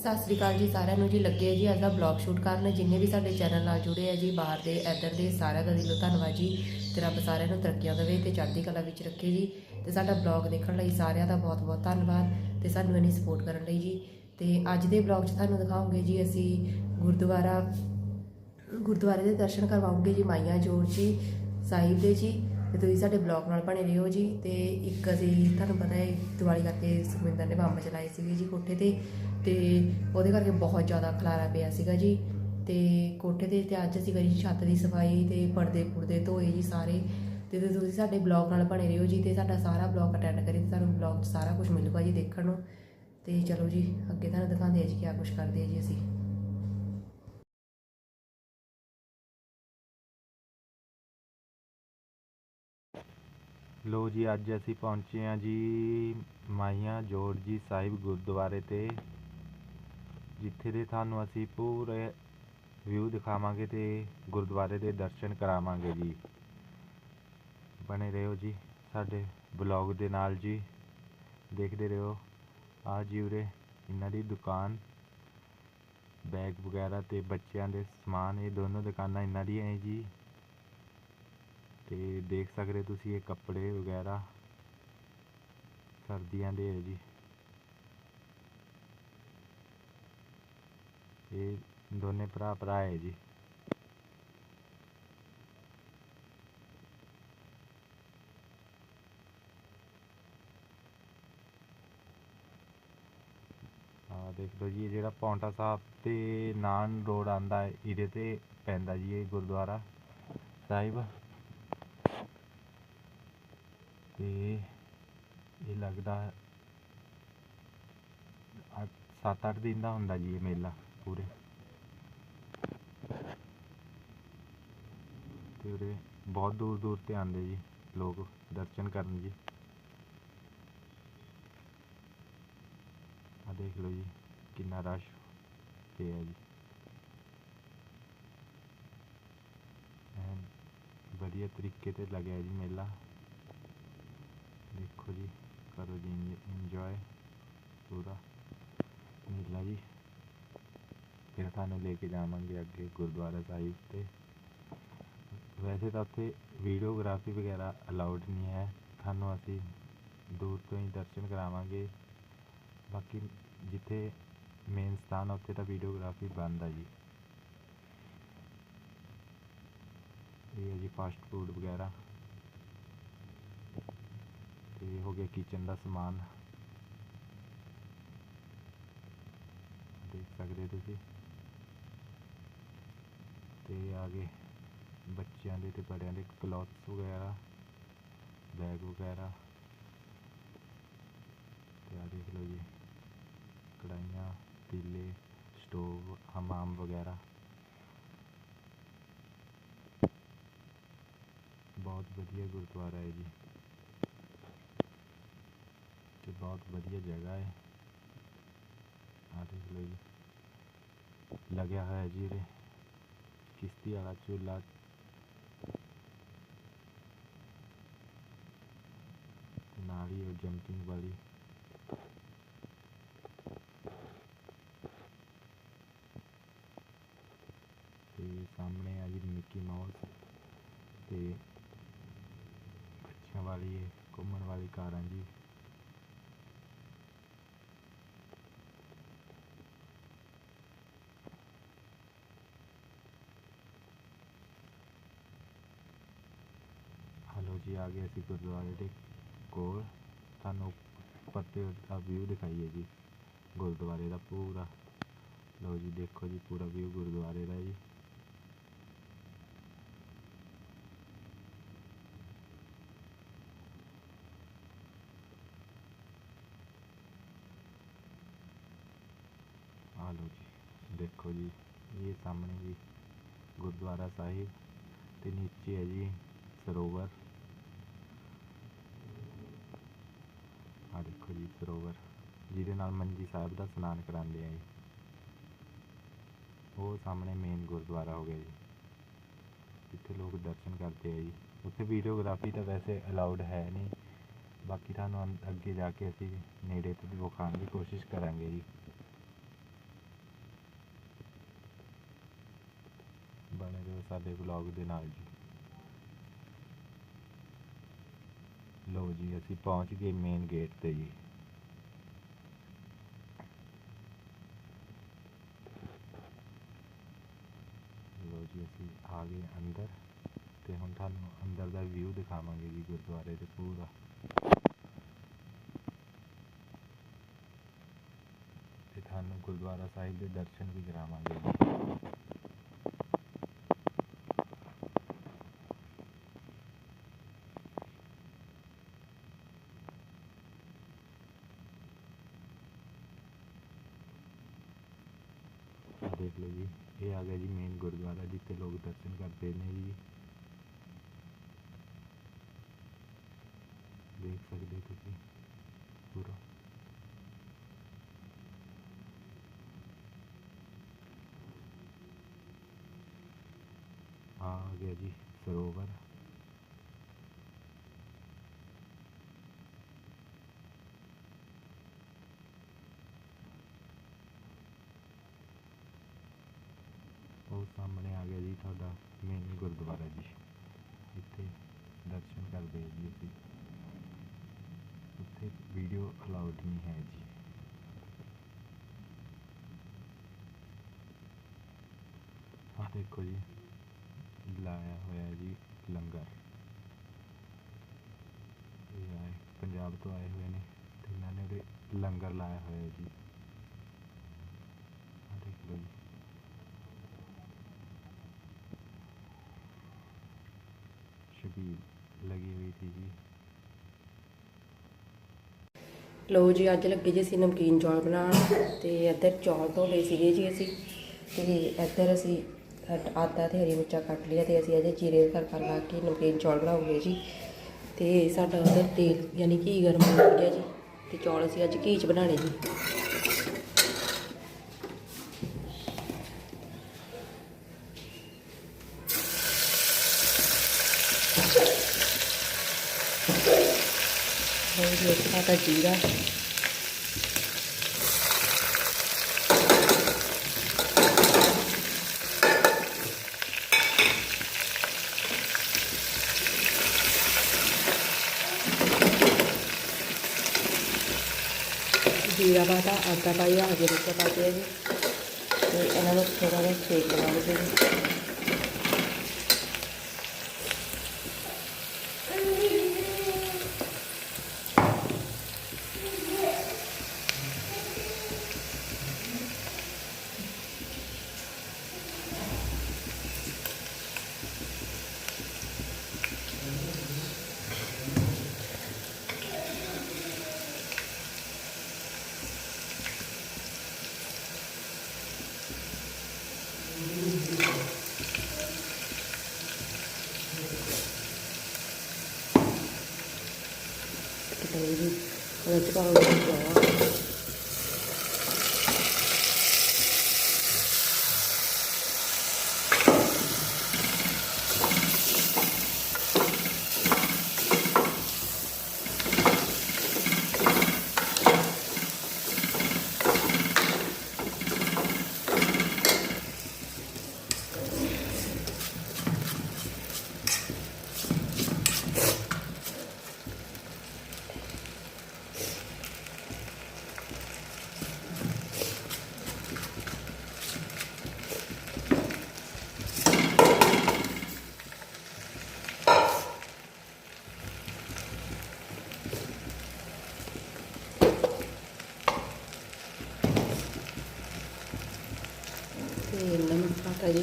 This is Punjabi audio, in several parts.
ਸਤਿ ਸ੍ਰੀ ਅਕਾਲ ਜੀ ਸਾਰਿਆਂ ਨੂੰ ਜੀ। ਲੱਗੇ ਜੀ ਅੱਜ ਦਾ ਬਲੌਗ ਸ਼ੂਟ ਕਰਨ। ਜਿੰਨੇ ਵੀ ਸਾਡੇ ਚੈਨਲ ਨਾਲ ਜੁੜੇ ਆ ਜੀ, ਬਾਹਰ ਦੇ, ਇੱਧਰ ਦੇ, ਸਾਰਿਆਂ ਦਾ ਦਿਲੋਂ ਧੰਨਵਾਦ ਜੀ। ਤੇ ਰੱਬ ਸਾਰਿਆਂ ਨੂੰ ਤਰੱਕੀਆਂ ਦੇਵੇ ਤੇ ਚੜ੍ਹਦੀ ਕਲਾ ਵਿੱਚ ਰੱਖੇ ਜੀ। ਤੇ ਸਾਡਾ ਬਲੌਗ ਦੇਖਣ ਲਈ ਸਾਰਿਆਂ ਦਾ ਬਹੁਤ-ਬਹੁਤ ਧੰਨਵਾਦ ਤੇ ਸਾਨੂੰ ਇੰਨੀ ਸਪੋਰਟ ਕਰਨ ਲਈ ਜੀ। ਤੇ ਅੱਜ ਦੇ ਬਲੌਗ 'ਚ ਤੁਹਾਨੂੰ ਦਿਖਾਉਂਗੇ ਜੀ ਅਸੀਂ ਗੁਰਦੁਆਰਾ, ਗੁਰਦੁਆਰੇ ਦੇ ਦਰਸ਼ਨ ਕਰਵਾਉਂਗੇ ਜੀ ਮਾਈਆਂ ਜੋੜ ਜੀ ਸਾਹਿਬ ਦੇ ਜੀ। ਤੇ ਤੁਸੀਂ ਸਾਡੇ ਬਲੌਗ ਨਾਲ ਬਣੇ ਰਹੋ ਜੀ ਤੇ ਇੱਕ ਅਸੀਂ ਤੁਹਾਨੂੰ ਪਤਾ ਹੈ, ਦੀਵਾਲੀ ਕਰਕੇ ਸੁਖਵਿੰਦਰ ਨੇ ਬੰਬ ਚਲਾਏ ਸੀਗੇ ਜੀ ਕੋਠੇ ਤੇ ਤੇ ਉਹਦੇ ਕਰਕੇ ਬਹੁਤ ਜ਼ਿਆਦਾ ਖਲਾਰਾ ਪਿਆ ਸੀਗਾ ਜੀ ਤੇ ਕੋਠੇ ਤੇ ਤੇ ਅੱਜ ਅਸੀਂ ਕਰੀ ਛੱਤ ਦੀ ਸਫ਼ਾਈ ਤੇ ਪਰਦੇ ਪੁਰਦੇ ਧੋਏ ਜੀ ਸਾਰੇ ਤੇ ਤੁਸੀਂ ਸਾਡੇ ਬਲੌਗ ਨਾਲ ਬਣੇ ਰਹੋ ਜੀ ਤੇ ਸਾਡਾ ਸਾਰਾ ਬਲੌਗ ਅਟੈਂਡ ਕਰੀ ਤੇ ਤੁਹਾਨੂੰ ਬਲੌਗ 'ਚ ਸਾਰਾ ਕੁਝ ਮਿਲੂਗਾ ਜੀ ਦੇਖਣ ਨੂੰ ਤੇ ਚਲੋ ਜੀ, ਅੱਗੇ ਤੁਹਾਨੂੰ ਦਿਖਾਉਂਦੇ ਆ ਜੀ ਕੀ ਕੁਝ ਕਰਦੇ ਆ ਜੀ ਅਸੀਂ। ਲੋ ਜੀ, ਅੱਜ ਅਸੀਂ ਪਹੁੰਚੇ ਹਾਂ ਜੀ ਮਾਈਆਂ ਜੋੜਜੀ ਸਾਹਿਬ ਗੁਰਦੁਆਰੇ ਤੇ, ਜਿੱਥੇ ਦੇ ਤੁਹਾਨੂੰ ਅਸੀਂ ਪੂਰੇ ਵਿਊ ਦਿਖਾਵਾਂਗੇ ਤੇ ਗੁਰਦੁਆਰੇ ਦੇ ਦਰਸ਼ਨ ਕਰਾਵਾਂਗੇ ਜੀ। ਬਣੇ ਰਹੋ ਜੀ ਸਾਡੇ ਬਲੌਗ ਦੇ ਨਾਲ ਜੀ। ਦੇਖਦੇ ਰਹੋ। ਆ ਜੀ ਉਰੇ ਇਹਨਾਂ ਦੀ ਦੁਕਾਨ। ਬੈਗ ਵਗੈਰਾ ਤੇ ਬੱਚਿਆਂ ਦੇ ਸਮਾਨ, ਇਹ ਦੋਨੋਂ ਦੁਕਾਨਾਂ ਇਹਨਾਂ ਦੀਆਂ ਹੈ ਜੀ। ਤੇ ਦੇਖ ਸਕਦੇ ਤੁਸੀਂ ਇਹ ਕੱਪੜੇ ਵਗੈਰਾ। ਸਰਦੀਆਂ ਦੇ ਹੈ ਜੀ। ਇਹ ਦੋਨੇ ਭਰਾ ਭਰਾ ਹੈ ਜੀ। ਆ ਦੇਖ ਲਓ ਜੀ, ਇਹ ਜਿਹੜਾ ਪੌਂਟਾ ਸਾਹਿਬ ਤੇ ਨਾਨ ਰੋਡ ਆਂਦਾ ਹੈ, ਇਹਦੇ ਤੇ ਪੈਂਦਾ ਜੀ ਇਹ ਗੁਰਦੁਆਰਾ ਸਾਹਿਬ। ਤੇ ਇਹ ਲੱਗਦਾ 7-8 ਦਿਨ ਦਾ ਹੁੰਦਾ ਜੀ ਇਹ ਮੇਲਾ ਪੂਰੇ। ਤੇ ਉਰੇ ਬਹੁਤ ਦੂਰ ਦੂਰ ਤੇ ਆਉਂਦੇ ਜੀ ਲੋਕ ਦਰਸ਼ਨ ਕਰਨ ਜੀ। ਆ ਦੇਖ ਲਓ ਜੀ ਕਿੰਨਾ ਰਸ਼ ਪਿਆ ਜੀ। ਵਧੀਆ ਤਰੀਕੇ ਤੇ ਲੱਗਿਆ ਜੀ ਮੇਲਾ। ਦੇਖੋ ਜੀ ਕਰੋ ਜੀ ਇੰਜੋਏ ਪੂਰਾ ਮੇਲਾ ਜੀ ਫਿਰ ਤੁਹਾਨੂੰ ਲੈ ਕੇ ਜਾਵਾਂਗੇ ਅੱਗੇ ਗੁਰਦੁਆਰਾ ਸਾਹਿਬ ਤੇ ਵੈਸੇ ਤਾਂ ਉੱਥੇ ਵੀਡੀਓਗ੍ਰਾਫੀ ਵਗੈਰਾ ਅਲਾਉਡ ਨਹੀਂ ਹੈ ਤੁਹਾਨੂੰ ਅਸੀਂ ਦੂਰ ਤੋਂ ਹੀ ਦਰਸ਼ਨ ਕਰਾਵਾਂਗੇ ਬਾਕੀ ਜਿੱਥੇ ਮੇਨ ਸਥਾਨ ਉੱਥੇ ਤਾਂ ਵੀਡੀਓਗ੍ਰਾਫੀ ਬੰਦ ਹੈ ਜੀ ਇਹ ਹੈ ਜੀ ਫਾਸਟ ਫੂਡ ਵਗੈਰਾ ਤੇ ਹੋ ਗਿਆ ਕਿਚਨ ਦਾ ਸਮਾਨ। ਦੇਖ ਸਕਦੇ ਤੁਸੀਂ। ਤੇ ਗਏ ਬੱਚਿਆਂ ਦੇ ਤੇ ਬੜਿਆਂ ਦੇ ਕਲੌਥਸ ਵਗੈਰਾ ਬੈਗ ਵਗੈਰਾ। ਤੇ ਆ ਦੇਖ ਲਓ ਜੀ ਕੜਾਈਆਂ ਪੀਲੇ ਸਟੋਵ, ਹਮਾਮ ਵਗੈਰਾ। ਬਹੁਤ ਵਧੀਆ ਗੁਰਦੁਆਰਾ ਹੈ ਜੀ। ਤੇ ਬਹੁਤ ਵਧੀਆ ਜਗ੍ਹਾ ਹੈ ਆ ਦੇਖ ਲਓ ਜੀ ਲੱਗਿਆ ਹੋਇਆ ਜੀ ਇਹਦੇ ਕਿਸ਼ਤੀ ਵਾਲਾ ਝੂਲਾ ਤੇ ਨਾਲ ਹੀ ਉਹ ਜੰਪਿੰਗ ਵਾਲੀ ਤੇ ਸਾਹਮਣੇ ਆ ਜੀ ਮਿੱਕੀ ਮਾਊਸ ਤੇ ਬੱਚਿਆਂ ਵਾਲੀ ਇਹ ਘੁੰਮਣ ਵਾਲੀ ਕਾਰਾਂ ਜੀ ਹਲੋ ਜੀ ਆ ਗਏ ਅਸੀਂ ਗੁਰਦੁਆਰੇ ਦੇ ਕੋਲ। ਤੁਹਾਨੂੰ ਉੱਪਰ ਤੇ ਦਾ ਵਿਊ ਦਿਖਾਈਏ ਜੀ। ਗੁਰਦੁਆਰੇ ਦਾ ਪੂਰਾ। ਲਓ ਜੀ, ਦੇਖੋ ਜੀ, ਪੂਰਾ ਵਿਊ ਗੁਰਦੁਆਰੇ ਦਾ ਜੀ। ਆ ਲਓ ਜੀ, ਦੇਖੋ ਜੀ, ਇਹ ਸਾਹਮਣੇ ਜੀ ਗੁਰਦੁਆਰਾ ਸਾਹਿਬ ਤੇ ਨੀਚੇ ਹੈ ਜੀ ਸਰੋਵਰ। ਆ ਦੇਖੋ ਜੀ, ਸਰੋਵਰ। ਜਿਹਦੇ ਨਾਲ ਮੰਜੀ ਸਾਹਿਬ ਦਾ ਇਸ਼ਨਾਨ ਕਰਾਉਂਦੇ ਆ ਜੀ। ਉਹ ਸਾਹਮਣੇ ਮੇਨ ਗੁਰਦੁਆਰਾ ਹੋ ਗਿਆ ਜੀ। ਜਿੱਥੇ ਲੋਕ ਦਰਸ਼ਨ ਕਰਦੇ ਆ ਜੀ। ਉੱਥੇ ਵੀਡੀਓਗ੍ਰਾਫੀ ਤਾਂ ਵੈਸੇ ਅਲਾਊਡ ਹੈ ਨਹੀਂ। ਬਾਕੀ ਤੁਹਾਨੂੰ ਅੱਗੇ ਜਾ ਕੇ ਅਸੀਂ ਨੇੜੇ ਤੋਂ ਵਿਖਾਉਣ ਦੀ ਕੋਸ਼ਿਸ਼ ਕਰਾਂਗੇ ਜੀ। ਬਣੇ ਰਹੋ ਸਾਡੇ ਵਲੌਗ ਦੇ ਨਾਲ ਜੀ। ਲਓ ਜੀ, ਅਸੀਂ ਪਹੁੰਚ ਗਏ ਮੇਨ ਗੇਟ ਤੇ ਜੀ। ਲਓ ਜੀ, ਅਸੀਂ ਆ ਗਏ ਅੰਦਰ ਤੇ ਹੁਣ ਤੁਹਾਨੂੰ ਅੰਦਰ ਦਾ ਵਿਊ ਦਿਖਾਵਾਂਗੇ ਜੀ ਗੁਰਦੁਆਰੇ ਦੇ ਪੂਰਾ। ਤੇ ਤੁਹਾਨੂੰ ਗੁਰਦੁਆਰਾ ਸਾਹਿਬ ਦੇ ਦਰਸ਼ਨ ਵੀ ਕਰਾਵਾਂਗੇ ਜੀ ਆਹ ਦੇਖ ਲਓ ਜੀ ਇਹ ਆ ਗਿਆ ਜੀ ਮੇਨ ਗੁਰਦੁਆਰਾ ਜਿੱਥੇ ਲੋਕ ਦਰਸ਼ਨ ਕਰਦੇ ਨੇ ਜੀ ਦੇਖ ਸਕਦੇ ਹੋ ਤੁਸੀਂ ਪੂਰਾ ਆਹ ਆ ਗਿਆ ਜੀ ਸਰੋਵਰ ਉਹ ਸਾਹਮਣੇ ਆ ਗਿਆ ਜੀ ਤੁਹਾਡਾ ਮੇਨ ਗੁਰਦੁਆਰਾ ਜੀ। ਇੱਥੇ ਦਰਸ਼ਨ ਕਰਦੇ ਹਾਂ ਜੀ ਅਸੀਂ। ਉੱਥੇ ਵੀਡੀਓ ਅਲਾਉਡ ਨਹੀਂ ਹੈ ਜੀ। ਆਹ ਦੇਖੋ ਜੀ ਲਾਇਆ ਹੋਇਆ ਹੈ ਜੀ ਲੰਗਰ। ਇਹ ਆਏ, ਪੰਜਾਬ ਤੋਂ ਆਏ ਹੋਏ ਨੇ ਤੇ ਇਹਨਾਂ ਨੇ ਉਰੇ ਲੰਗਰ ਲਾਇਆ ਹੋਇਆ ਹੈ ਜੀ ਆਹ ਦੇਖ ਲਓ ਜੀ ਛਬੀਲ ਲਗੀ हुई थी जी ਲਓ ਜੀ ਅੱਜ ਲੱਗੇ ਜੀ ਅਸੀਂ ਨਮਕੀਨ ਚੌਲ ਬਣਾਉਣ ਤੇ ਇੱਧਰ ਚੌਲ ਧੋ ਲਏ ਸੀਗੇ ਜੀ ਅਸੀਂ ਤੇ ਇੱਧਰ ਅਸੀਂ ਆਟ- ਆਟਾ ਤੇ ਹਰੀ ਮਿਰਚਾਂ ਕੱਟ ਲਿਆ ਤੇ ਅਸੀਂ ਅਜੇ ਜੀਰੇ ਦਾ ਤੜਕਾ ਲਾ ਕੇ ਨਮਕੀਨ ਚੌਲ ਬਣਾਉਂਗੇ ਜੀ ਤੇ ਸਾਡਾ ਉਧਰ ਤੇਲ ਯਾਨੀ ਘੀ ਗਰਮ ਹੋ ਗਿਆ ਜੀ ਤੇ ਚੌਲ ਅਸੀਂ ਅੱਜ ਘੀ ਚ ਬਣਾਣੇ ਜੀ ਲਓ ਜੀ ਜੀਰਾ। ਜੀਰਾ ਪਾਤਾ ਆਟਾ ਪਾਇਆ ਹਰੀ ਮਿਰਚ ਪਾ ਕੇ ਜੀ ਤੇ ਇਹਨਾਂ ਨੂੰ ਥੋੜਾ ਜਿਹਾ ਸੇਕ ਲਵਾਂਗੇ ਜੀ ਤੇ ਲਓ ਜੀ ਉਹਦੇ ਚ ਪਾਉਂਗੇ ਚੌਲ ਤੇ ਨਮਕ ਪਾਤਾ ਜੀ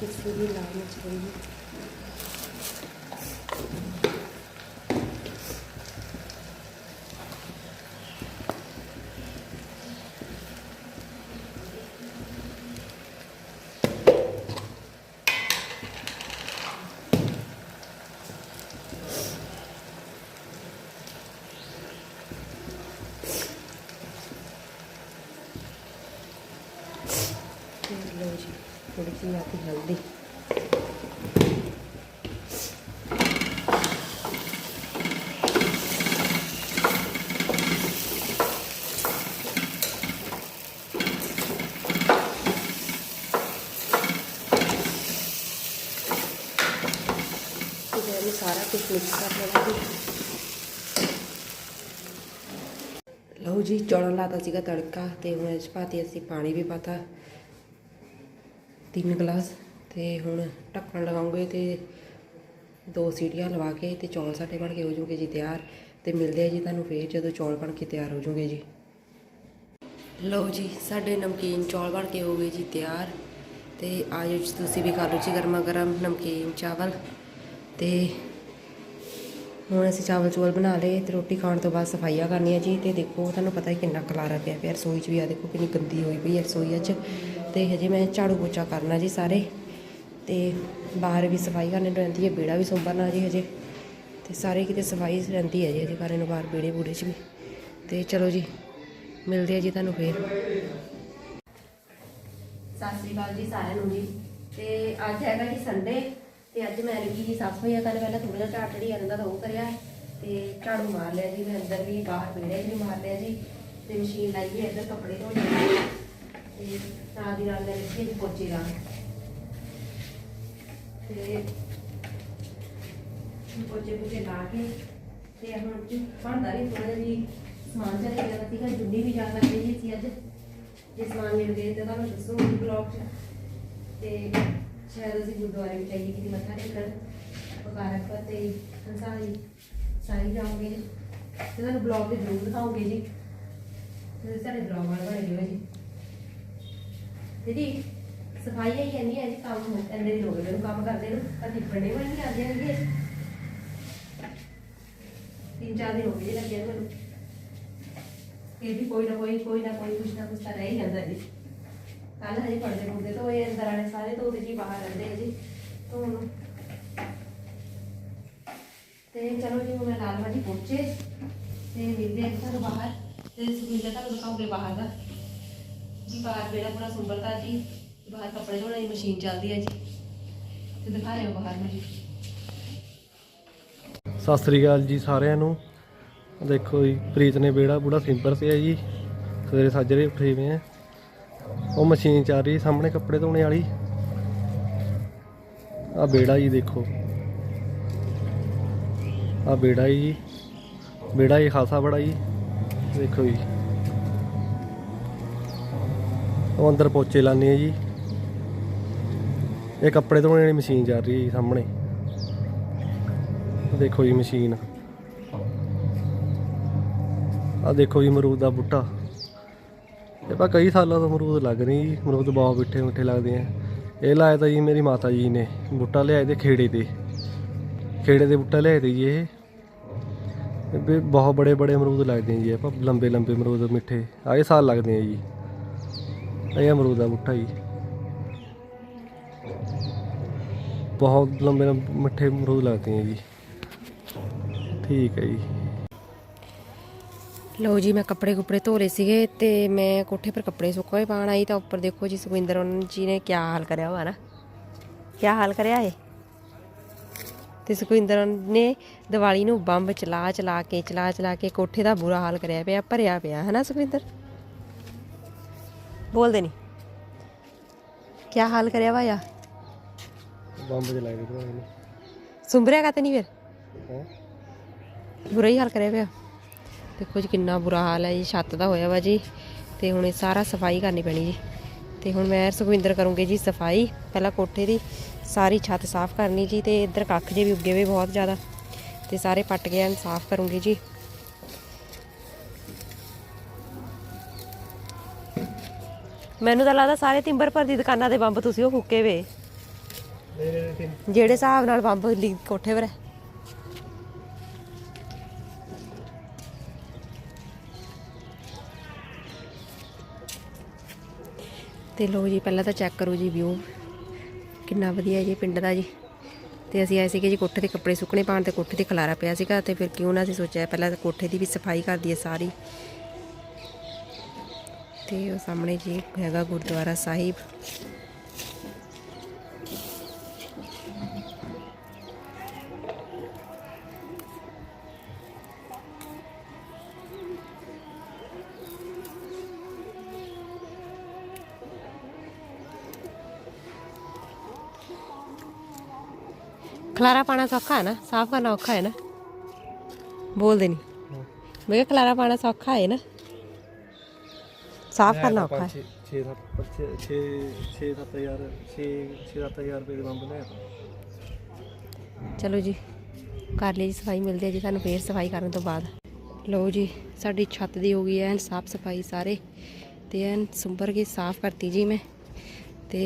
ਕਿਸੇ ਵੀ ਲਾਲ ਮਿਰਚ ਪਾਉਂਗੀ ਲਓ ਜੀ ਥੋੜੀ ਜਿਹੀ ਆਤੀ ਹਲਦੀ ਕੁਝ ਮਿਕਸ ਕਰ ਲੈਣਾ ਜੀ ਲਓ ਜੀ ਚੌਲਾਂ ਲਾਤਾ ਸੀਗਾ ਤੜਕਾ ਤੇ ਹੁਣ ਇਸ ਪਾਤੀ ਅਸੀਂ ਪਾਣੀ ਵੀ ਪਾਤਾ। ਤਿੰਨ ਗਲਾਸ ਤੇ ਹੁਣ ਢੱਕਣ ਲਗਾਉਂਗੇ ਤੇ ਦੋ ਸੀਟੀਆਂ ਲਵਾ ਕੇ ਤੇ ਚੌਲ ਸਾਡੇ ਬਣ ਕੇ ਹੋ ਜੂਗੇ ਜੀ ਤਿਆਰ ਤੇ ਮਿਲਦੇ ਆ ਜੀ ਤੁਹਾਨੂੰ ਫੇਰ ਜਦੋਂ ਚੌਲ ਬਣ ਕੇ ਤਿਆਰ ਹੋ ਜੂਗੇ ਜੀ। ਲਓ ਜੀ, ਸਾਡੇ ਨਮਕੀਨ ਚੌਲ ਬਣ ਕੇ ਹੋ ਗਏ ਜੀ ਤਿਆਰ ਤੇ ਆਜੋ ਜੀ ਤੁਸੀਂ ਵੀ ਖਾ ਲਓ ਜੀ ਗਰਮਾ ਗਰਮ ਨਮਕੀਨ ਚਾਵਲ ਤੇ ਹੁਣ ਅਸੀਂ ਚਾਵਲ ਚੋਲ ਬਣਾ ਲਏ ਤੇ ਰੋਟੀ ਖਾਣ ਤੋਂ ਬਾਅਦ ਸਫਾਈਆਂ ਕਰਨੀਆਂ ਜੀ ਤੇ ਦੇਖੋ ਤੁਹਾਨੂੰ ਪਤਾ ਹੀ ਕਿੰਨਾ ਖਲਾਰਾ ਪਿਆ ਪਿਆ ਰਸੋਈ 'ਚ ਵੀ ਆ ਦੇਖੋ ਕਿੰਨੀ ਗੰਦੀ ਹੋਈ ਪਈ ਹੈ ਰਸੋਈ 'ਚ ਤੇ ਹਜੇ ਮੈਂ ਝਾੜੂ ਪੋਚਾ ਕਰਨਾ ਜੀ ਸਾਰੇ ਤੇ ਬਾਹਰ ਵੀ ਸਫ਼ਾਈ ਕਰਨੀ ਰਹਿੰਦੀ ਹੈ ਬੇੜਾ ਵੀ ਸੁੰਬਰਨਾ ਜੀ ਹਜੇ ਤੇ ਸਾਰੇ ਕਿਤੇ ਸਫ਼ਾਈ ਰਹਿੰਦੀ ਹੈ ਜੀ ਹਜੇ ਘਰੇ ਨੂੰ ਬਾਹਰ ਬੇੜੇ ਬੂੜੇ 'ਚ ਵੀ ਤੇ ਚਲੋ ਜੀ, ਮਿਲਦੇ ਆ ਜੀ ਤੁਹਾਨੂੰ ਫੇਰ। ਸਤਿ ਸ੍ਰੀ ਅਕਾਲ ਜੀ ਸਾਰਿਆਂ ਨੂੰ ਜੀ ਤੇ ਅੱਜ ਹੈਗਾ ਜੀ ਸੰਡੇ ਤੇ ਅੱਜ ਮੈਂ ਲੱਗੀ ਜੀ ਸਾਫ਼ ਸਫਾਈਆਂ ਕਰਨ ਪਹਿਲਾਂ ਥੋੜਾ ਜਿਹਾ ਝਾੜ ਚੜੀ ਜਾਂਦਾ ਤਾਂ ਉਹ ਕਰਿਆ ਤੇ ਝਾੜੂ ਮਾਰ ਲਿਆ ਜੀ, ਮੈਂ ਅੰਦਰ ਵੀ ਬਾਹਰ ਵਿਹੜੇ ਵੀ ਮਾਰ ਲਿਆ ਜੀ ਤੇ ਮਸ਼ੀਨ ਲਾਈ ਹੈ, ਇੱਧਰ ਕੱਪੜੇ ਧੋਣ ਲਈ ਤੇ ਨਾਲ ਦੀ ਨਾਲ ਮੈਂ ਲੱਗੀ ਜੀ ਪੋਚੇ ਲਾ ਤੇ ਪੋਚੇ ਪੋਚੇ ਲਾ ਕੇ ਤੇ ਹੁਣ ਜੀ ਬਣਦਾ ਵੀ ਥੋੜਾ ਜਿਹਾ ਜੀ ਸਮਾਨ ਚਲੇ ਗਿਆ ਸੀਗਾ ਜੁੰਡੀ ਵੀ ਜਾ ਸਕਦੇ ਸੀ ਅੱਜ। ਜੇ ਸਮਾਨ ਮਿਲ ਗਏ ਤਾਂ ਤੁਹਾਨੂੰ ਦੱਸੂਗੀ ਬਲੌਗ 'ਚ। ਤੇ ਸ਼ਾਇਦ ਅਸੀਂ ਗੁਰਦੁਆਰੇ ਵਿੱਚ ਆਈਏ ਕਿ ਮੱਥਾ ਟੇਕਣ ਮੁਬਾਰਕ ਤੇ ਹੰਸਾਰੀ ਸਾਰੀ ਜਾਓਗੇ। ਤੇ ਤੁਹਾਨੂੰ ਬਲੌਗ ਤੇ ਜ਼ਰੂਰ ਦਿਖਾਉਂਗੇ ਜੀ। ਤੇ ਸਾਡੇ ਬਲੌਗ ਵਾਲੇ ਬਣੇ ਹੋਏ ਜੀ। ਦੀਦੀ, ਸਫ਼ਾਈ ਹੀ ਇੰਨੀ ਹੈ ਜੀ ਕੰਮ ਇੰਨੇ ਦਿਨ ਹੋ ਕੰਮ ਕਰਦੇ ਨੂੰ ਕਦੀ ਬਣੇ ਹੋਏ ਨਹੀਂ ਆਉਂਦੇ ਹੈਗੇ। ਤਿੰਨ ਚਾਰ ਦਿਨ ਹੋ ਗਏ ਜੀ ਲੱਗੇ ਫਿਰ ਵੀ ਕੋਈ ਨਾ ਕੋਈ ਕੋਈ ਨਾ ਕੋਈ ਕੁਛ ਨਾ ਕੁਛ ਤਾਂ ਰਹਿ ਹੀ ਜਾਂਦਾ ਜੀ। ਕੱਲ ਹਜੇ ਪੜਦੇ ਪੁੜਦੇ ਤੋਂ ਇਹ ਅੰਦਰ ਵਾਲੇ ਸਾਰੇ ਧੋਤੇ ਜੀ ਬਾਹਰ ਰਹਿੰਦੇ ਆ ਜੀ ਧੋਣ ਤੇ ਚਲੋ ਜੀ, ਹੁਣ ਲਾਲ ਭਾਜੀ ਪਹੁੰਚੇ ਤੇ ਮਿਲਦੇ ਆ ਤੁਹਾਨੂੰ ਬਾਹਰ। ਤੇ ਸੁਖਿੰਦਰ ਤੁਹਾਨੂੰ ਦਿਖਾਉਂਗੇ ਬਾਹਰ ਦਾ। ਜੀ, ਬਾਹਰ ਬੇੜਾ ਪੂਰਾ ਸੁੰਬਰਤਾ ਜੀ, ਬਾਹਰ ਕੱਪੜੇ ਧੋਣ ਦੀ ਮਸ਼ੀਨ ਚੱਲਦੀ ਹੈ ਜੀ। ਤੇ ਦਿਖਾ ਰਹੇ ਹੋ ਬਾਹਰ ਨੂੰ ਜੀ। ਸਤਿ ਸ੍ਰੀ ਅਕਾਲ ਜੀ ਸਾਰਿਆਂ ਨੂੰ। ਦੇਖੋ ਜੀ, ਪ੍ਰੀਤ ਨੇ ਬੇੜਾ ਬੂੜਾ ਸਿੰਪਰ ਪਿਆ ਜੀ। ਸਵੇਰੇ ਸਾਜਰੇ ਉੱਠੇ ਹੋਏ ਆ। ਉਹ ਮਸ਼ੀਨ ਚੱਲ ਰਹੀ ਸਾਹਮਣੇ ਕੱਪੜੇ ਧੋਣੇ ਵਾਲੀ। ਆ ਬੇੜਾ ਜੀ ਦੇਖੋ। ਆ ਬੇੜਾ ਜੀ। ਬੇੜਾ ਇਹ ਖਾਸਾ ਬੜਾ ਜੀ। ਦੇਖੋ ਜੀ। ਉਹ ਅੰਦਰ ਪੋਚੇ ਲਾਣੇ ਆ ਜੀ। ਇਹ ਕੱਪੜੇ ਧੋਣੇ ਵਾਲੀ ਮਸ਼ੀਨ ਚੱਲ ਰਹੀ ਹੈ ਜੀ ਸਾਹਮਣੇ। ਦੇਖੋ ਜੀ ਮਸ਼ੀਨ। ਆ ਦੇਖੋ ਜੀ ਅਮਰੂਦ ਦਾ ਬੂਟਾ। ਇਹ ਤਾਂ ਕਈ ਸਾਲਾਂ ਤੋਂ ਅਮਰੂਦ ਲੱਗ ਰਹੀ ਜੀ, ਅਮਰੂਦ ਬਹੁਤ ਮਿੱਠੇ ਮਿੱਠੇ ਲੱਗਦੇ ਆ। ਇਹ ਲਾਇਆ ਤਾਂ ਜੀ ਮੇਰੀ ਮਾਤਾ ਜੀ ਨੇ, ਬੂਟਾ ਲਿਆਏ ਤੇ ਖੇੜੇ ਤੇ। ਖੇੜੇ ਦੇ ਬੂਟਾ ਲਿਆਏ ਤੇ ਜੀ ਇਹ। ਵੀ ਬਹੁਤ ਬੜੇ ਬੜੇ ਅਮਰੂਦ ਲੱਗਦੇ ਆ ਜੀ, ਆਪਾਂ ਲੰਬੇ ਲੰਬੇ ਅਮਰੂਦ ਮਿੱਠੇ ਆਏ ਸਾਲ ਲੱਗਦੇ ਆ ਜੀ। ਇਹ ਅਮਰੂਦ ਦਾ ਬੂਟਾ ਜੀ। ਬਹੁਤ ਲੰਬੇ ਲੰਬੇ ਮਿੱਠੇ ਅਮਰੂਦ ਲੱਗਦੇ ਆ ਜੀ। ਠੀਕ ਹੈ ਜੀ। ਲਓ ਜੀ ਮੈਂ ਕੱਪੜੇ ਕੁਪੜੇ ਧੋ ਲਏ ਸੀਗੇ ਤੇ ਮੈਂ ਕੋਠੇ ਪਰ ਕੱਪੜੇ ਸੁੱਕਣੇ ਪਾਣ ਆਈ ਤਾਂ ਉੱਪਰ ਦੇਖੋ ਜੀ ਸੁਖਵਿੰਦਰ ਉਹਨਾਂ ਜੀ ਨੇ ਕੀ ਹਾਲ ਕਰਿਆ ਹੋਇਆ ਨਾ। ਕੀ ਹਾਲ ਕਰਿਆ ਏ ਤੇ ਸੁਖਵਿੰਦਰ ਨੇ ਦੀਵਾਲੀ ਨੂੰ ਬੰਬ ਚਲਾ ਚਲਾ ਕੇ ਚਲਾ ਚਲਾ ਕੇ ਕੋਠੇ ਦਾ ਬੁਰਾ ਹਾਲ ਕਰਿਆ ਪਿਆ ਭਰਿਆ ਪਿਆ ਹੈ ਨਾ ਸੁਖਵਿੰਦਰ? ਬੋਲਦੇ ਨਹੀਂ ਕੀ ਹਾਲ ਕਰਿਆ ਵਾ ਆ? ਬੰਬ ਚ ਲੱਗ ਰਿਹਾ ਇਹਨੂੰ। ਸੁੰਬਰਿਆ ਕਾ ਨਹੀਂ ਫਿਰ? ਬੁਰਾ ਹੀ ਹਾਲ ਕਰਿਆ ਪਿਆ। ਦੇਖੋ ਜੀ ਕਿੰਨਾ ਬੁਰਾ ਹਾਲ ਹੈ ਜੀ ਛੱਤ ਦਾ ਹੋਇਆ ਵਾ ਜੀ ਤੇ ਹੁਣ ਇਹ ਸਾਰਾ ਸਫ਼ਾਈ ਕਰਨੀ ਪੈਣੀ ਜੀ। ਤੇ ਹੁਣ ਮੈਂ ਸੁਖਵਿੰਦਰ ਕਰੂੰਗੀ ਜੀ ਸਫ਼ਾਈ ਪਹਿਲਾਂ ਕੋਠੇ ਦੀ ਸਾਰੀ ਛੱਤ ਸਾਫ਼ ਕਰਨੀ ਜੀ ਤੇ ਇੱਧਰ ਕੱਖ ਜੇ ਵੀ ਉੱਗੇ ਵੇ ਬਹੁਤ ਜ਼ਿਆਦਾ ਤੇ ਸਾਰੇ ਪੱਟ ਗਏ ਹਨ ਸਾਫ਼ ਕਰੂੰਗੀ ਜੀ। ਮੈਨੂੰ ਤਾਂ ਲੱਗਦਾ ਸਾਰੇ ਤਿੰਬਰ ਪਰ ਦੀ ਦੁਕਾਨਾਂ ਦੇ ਬੰਬ ਤੁਸੀਂ ਉਹ ਫੁੱਕੇ ਵੇ। ਜਿਹੜੇ ਹਿਸਾਬ ਨਾਲ ਬੰਬ ਕੋਠੇ ਪਰ ਹੈ ਤੇ ਲੋ ਜੀ, ਪਹਿਲਾਂ ਤਾਂ ਚੈੱਕ ਕਰੋ ਜੀ ਵਿਊ। ਕਿੰਨਾ ਵਧੀਆ ਜੀ ਪਿੰਡ ਦਾ ਜੀ। ਤੇ ਅਸੀਂ ਆਏ ਸੀਗੇ ਜੀ ਕੋਠੇ ਤੇ ਕੱਪੜੇ ਸੁੱਕਣੇ ਪਾਉਣ ਤੇ ਕੋਠੇ ਤੇ ਖਲਾਰਾ ਪਿਆ ਸੀਗਾ ਤੇ ਫਿਰ ਕਿਉਂ ਨਾ ਅਸੀਂ ਸੋਚਿਆ ਪਹਿਲਾਂ ਤਾਂ ਕੋਠੇ ਦੀ ਵੀ ਸਫ਼ਾਈ ਕਰ ਦਈਏ ਸਾਰੀ। ਤੇ ਉਹ ਸਾਹਮਣੇ ਜੀ ਹੈਗਾ ਗੁਰਦੁਆਰਾ ਸਾਹਿਬ। ਖਲਾਰਾ ਪਾਣਾ ਸੌਖਾ ਹੈ ਨਾ? ਸਾਫ਼ ਕਰਨਾ ਔਖਾ ਹੈ ਨਾ? ਬੋਲਦੇ ਨਹੀਂ ਮੈਂ ਕਿਹਾ ਖਲਾਰਾ ਪਾਣਾ ਸੌਖਾ ਹੈ ਨਾ? ਸਾਫ਼ ਕਰਨਾ ਔਖਾ ਹੈ। 6 7 6 6 7000 6 6 7000 ਰੁਪਏ ਦੇ ਬੰਬ ਲਿਆ ਚਲੋ ਜੀ ਕਰ ਲਈ ਜੀ ਸਫ਼ਾਈ ਮਿਲਦੀ ਹੈ ਜੀ ਤੁਹਾਨੂੰ ਫੇਰ ਸਫ਼ਾਈ ਕਰਨ ਤੋਂ ਬਾਅਦ। ਲਓ ਜੀ ਸਾਡੀ ਛੱਤ ਦੀ ਹੋ ਗਈ ਐਨ ਸਾਫ਼ ਸਫ਼ਾਈ ਸਾਰੇ ਤੇ ਐਨ ਸੁੰਬਰ ਕੇ ਸਾਫ਼ ਕਰਤੀ ਜੀ ਮੈਂ ਤੇ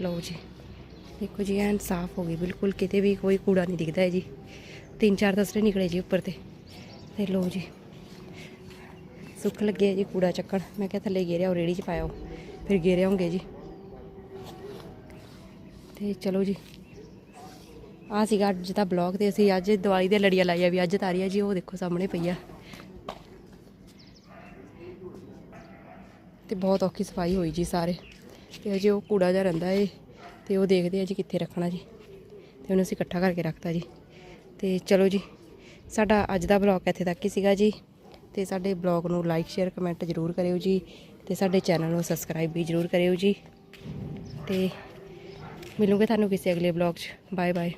ਲਓ ਜੀ। ਦੇਖੋ ਜੀ, ਐਨ ਸਾਫ਼ ਹੋ ਗਈ, ਬਿਲਕੁਲ ਕਿਤੇ ਵੀ ਕੋਈ ਕੂੜਾ ਨਹੀਂ ਦਿਖਦਾ ਹੈ ਜੀ। ਤਿੰਨ ਚਾਰ ਦਸਰੇ ਨਿਕਲੇ ਜੀ ਉੱਪਰ ਤੇ। ਤੇ ਲਓ ਜੀ, ਸੁੱਖ ਲੱਗੇ ਜੀ ਕੂੜਾ ਚੱਕਣ। ਮੈਂ ਕਿਹਾ ਥੱਲੇ ਗੇਰਿਆ ਉਹ ਰੇੜੀ 'ਚ ਪਾਇਆ ਫਿਰ ਗੇਰੇ ਹੋਣਗੇ ਜੀ। ਤੇ ਚਲੋ ਜੀ ਆ ਸੀਗਾ ਅੱਜ ਦਾ ਬਲੌਗ ਤੇ ਅਸੀਂ ਅੱਜ ਦੀਵਾਲੀ ਦੇ ਲੜੀਆਂ ਲਾਈਆਂ ਵੀ, ਅੱਜ ਤਾਰੀਆ ਜੀ, ਉਹ ਦੇਖੋ ਸਾਹਮਣੇ ਪਈ ਆ ਤੇ ਬਹੁਤ ਔਖੀ ਸਫ਼ਾਈ ਹੋਈ ਜੀ ਸਾਰੇ। ਤੇ ਅਜੇ ਉਹ ਕੂੜਾ ਜਿਹਾ ਰਹਿੰਦਾ ਏ। ਤੇ ਉਹ ਦੇਖਦੇ ਆ ਜੀ ਕਿੱਥੇ ਰੱਖਣਾ ਜੀ। ਤੇ ਉਹਨੂੰ ਅਸੀਂ ਇਕੱਠਾ ਕਰਕੇ ਰੱਖਤਾ ਜੀ। ਤੇ ਚਲੋ ਜੀ, ਸਾਡਾ ਅੱਜ ਦਾ ਬਲੌਗ ਇੱਥੇ ਤੱਕ ਹੀ ਸੀਗਾ ਜੀ। ਤੇ ਸਾਡੇ ਬਲੌਗ ਨੂੰ ਲਾਈਕ, ਸ਼ੇਅਰ, ਕਮੈਂਟ ਜ਼ਰੂਰ ਕਰਿਓ ਜੀ। ਤੇ ਸਾਡੇ ਚੈਨਲ ਨੂੰ ਸਬਸਕ੍ਰਾਈਬ ਵੀ ਜ਼ਰੂਰ ਕਰਿਓ ਜੀ। ਤੇ ਮਿਲੂਗੇ ਤੁਹਾਨੂੰ ਕਿਸੇ ਅਗਲੇ ਬਲੌਗ 'ਚ। Bye bye